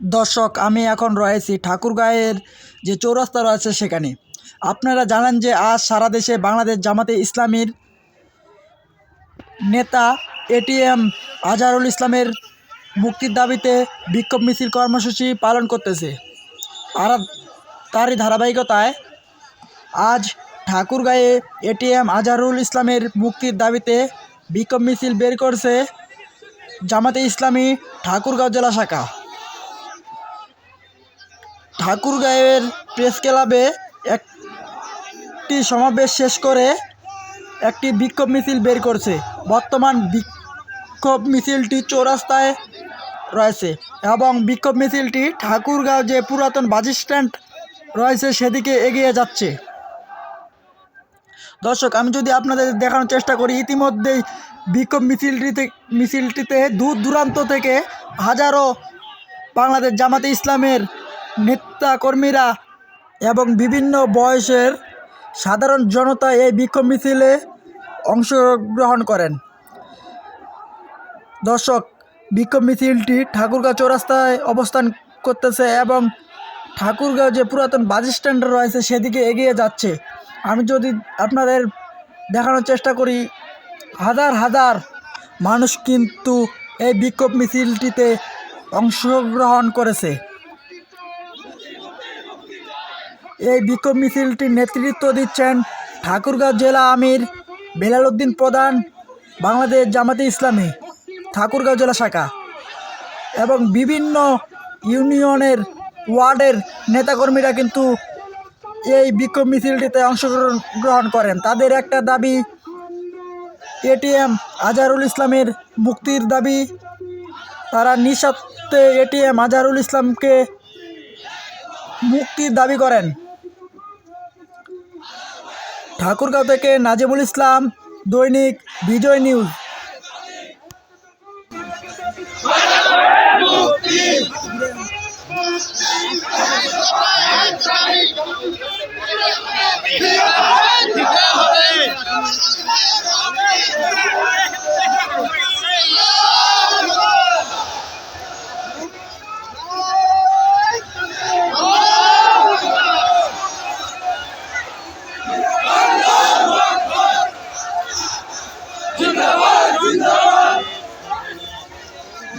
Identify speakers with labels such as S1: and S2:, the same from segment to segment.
S1: দর্শক, আমি এখন রয়েছি ঠাকুরগাঁয়ের যে চৌরাস্তা রয়েছে সেখানে। আপনারা জানেন যে আজ সারা দেশে বাংলাদেশ জামাতে ইসলামীর নেতা এটিএম আজহারুল ইসলামের মুক্তির দাবিতে বিক্ষোভ মিছিল কর্মসূচি পালন করতেছে। আর তারই ধারাবাহিকতায় আজ ঠাকুরগাঁয়ে এটিএম আজহারুল ইসলামের মুক্তির দাবিতে বিক্ষোভ মিছিল বের করছে জামাতে ইসলামী ঠাকুরগাঁও জেলা শাখা। ঠাকুরগাঁয়ের প্রেস ক্লাবে একটি সমাবেশ শেষ করে একটি বিক্ষোভ মিছিল বের করছে। বর্তমান বিক্ষোভ মিছিলটি চৌরাস্তায় রয়েছে এবং বিক্ষোভ মিছিলটি ঠাকুরগাঁও যে পুরাতন বাস স্ট্যান্ড রয়েছে সেদিকে এগিয়ে যাচ্ছে। দর্শক, আমি যদি আপনাদের দেখানোর চেষ্টা করি, ইতিমধ্যেই বিক্ষোভ মিছিলটিতে মিছিলটিতে দূর দূরান্ত থেকে হাজারো বাংলাদেশ জামাতে ইসলামের নেতা কর্মীরা এবং বিভিন্ন বয়সের সাধারণ জনতা এই বিক্ষোভ মিছিলে অংশগ্রহণ করেন। দর্শক, বিক্ষোভ মিছিলটি ঠাকুরগাঁও চৌরাস্তায় অবস্থান করতেছে এবং ঠাকুরগাঁও যে পুরাতন বাস স্ট্যান্ড রয়েছে সেদিকে এগিয়ে যাচ্ছে। আমি যদি আপনাদের দেখানোর চেষ্টা করি, হাজার হাজার মানুষ কিন্তু এই বিক্ষোভ মিছিলটিতে অংশগ্রহণ করেছে। এই বিক্ষোভ মিছিলটির নেতৃত্ব দিচ্ছেন ঠাকুরগাঁও জেলা আমির বেলাল উদ্দিন প্রধান বাংলাদেশ জামাতে ইসলামী ঠাকুরগাঁও জেলা শাখা এবং বিভিন্ন ইউনিয়নের ওয়ার্ডের নেতাকর্মীরা কিন্তু এই বিক্ষোভ মিছিলটিতে অংশগ্রহণ গ্রহণ করেন। তাদের একটা দাবি, এটিএম আজহারুল ইসলামের মুক্তির দাবি। তারা নিঃস্বার্থে এটিএম আজহারুল ইসলামকে মুক্তির দাবি করেন। ঠাকুরগাঁও থেকে নাজিবুল ইসলাম দৈনিক বিজয় নিউজ।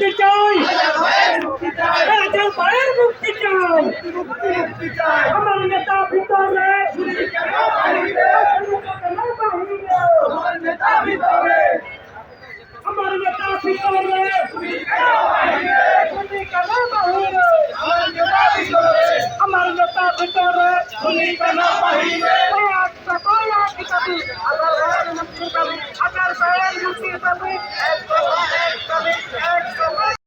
S2: মুক্তি চাই। রাজা ভাইয়ের মুক্তি চাই। আমার নেতা ভিতরে আমার নেতা ভিতরে। আমার নেতা ভিতরে। আমার নেতা ভিতরে।